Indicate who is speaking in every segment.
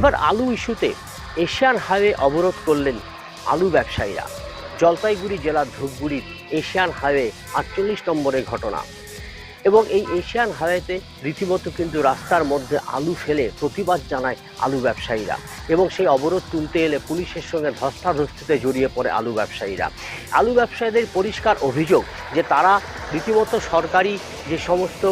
Speaker 1: এবার আলু ইস্যুতে এশিয়ান হাইওয়ে অবরোধ করলেন আলু ব্যবসায়ীরা। জলপাইগুড়ি জেলার ধূপগুড়ির এশিয়ান হাইওয়ে আটচল্লিশ নম্বরের ঘটনা। এবং এই এশিয়ান হাইওয়েতে রীতিমতো কিন্তু রাস্তার মধ্যে আলু ফেলে প্রতিবাদ জানায় আলু ব্যবসায়ীরা। এবং সেই অবরোধ তুলতে এলে পুলিশের সঙ্গে ধস্তাধস্তিতে জড়িয়ে পড়ে আলু ব্যবসায়ীরা। আলু ব্যবসায়ীদের পরিষ্কার অভিযোগ যে তারা রীতিমতো সরকারি যে সমস্ত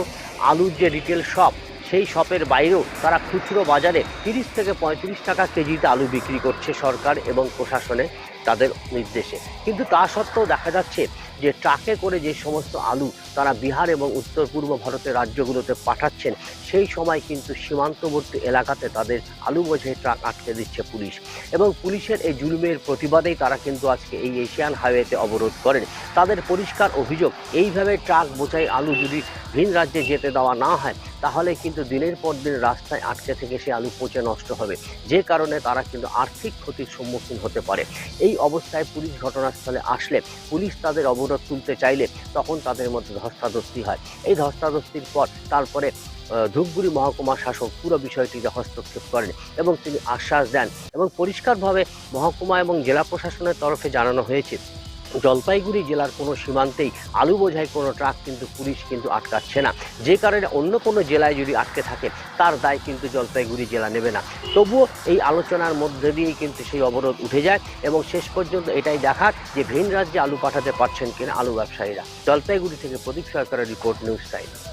Speaker 1: আলুর যে রিটেল শপ সেই শপের বাইরেও তারা খুচরো বাজারে তিরিশ থেকে পঁয়ত্রিশ টাকা কেজিতে আলু বিক্রি করছে সরকার এবং প্রশাসনে তাদের নির্দেশে। কিন্তু তা সত্ত্বেও দেখা যাচ্ছে যে ট্রাকে করে যে সমস্ত আলু তারা বিহার এবং উত্তর পূর্ব ভারতের রাজ্যগুলোতে পাঠাচ্ছেন, সেই সময় কিন্তু সীমান্তবর্তী এলাকাতে তাদের আলু বোঝাই ট্রাক আটকে দিচ্ছে পুলিশ। এবং পুলিশের এই জুলুমের প্রতিবাদেই তারা কিন্তু আজকে এই এশিয়ান হাইওয়েতে অবরোধ করেন। তাদের পরিষ্কার অভিযোগ, এইভাবে ট্রাক বোঝাই আলু যদি ভিন রাজ্যে যেতে দেওয়া না হয় তাহলে কিন্তু দিনের পর দিন রাস্তায় আটকে থেকে সে আলু পচে নষ্ট হবে। যে কারণে তারা কিন্তু আর্থিক ক্ষতির সম্মুখীন হতে পারে। এই অবস্থায় পুলিশ ঘটনাস্থলে আসলে পুলিশ তাদের অবরোধ তুলতে চাইলে তখন তাদের মধ্যে ধস্তাধস্তি হয়। এই ধস্তাধস্তির পর তারপরে ধূপগুড়ি মহকুমা শাসক পুরো বিষয়টিতে হস্তক্ষেপ করেন এবং তিনি আশ্বাস দেন এবং পরিষ্কারভাবে মহকুমা এবং জেলা প্রশাসনের তরফে জানানো হয়েছে। জলপাইগুড়ি জেলার কোনো সীমান্তেই আলু বোঝাই কোনো ট্রাক কিন্তু পুলিশ কিন্তু আটকাচ্ছে না। যে কারণে অন্য কোনো জেলায় যদি আটকে থাকে, তার দায় কিন্তু জলপাইগুড়ি জেলা নেবে না। তবুও এই আলোচনার মধ্যে দিয়েই কিন্তু সেই অবরোধ উঠে যায় এবং শেষ পর্যন্ত এটাই দেখার যে ভিন রাজ্যে আলু পাঠাতে পারছেন কিনা আলু ব্যবসায়ীরা। জলপাইগুড়ি থেকে প্রদীপ সরকারের রিপোর্ট নিউজ টাইম।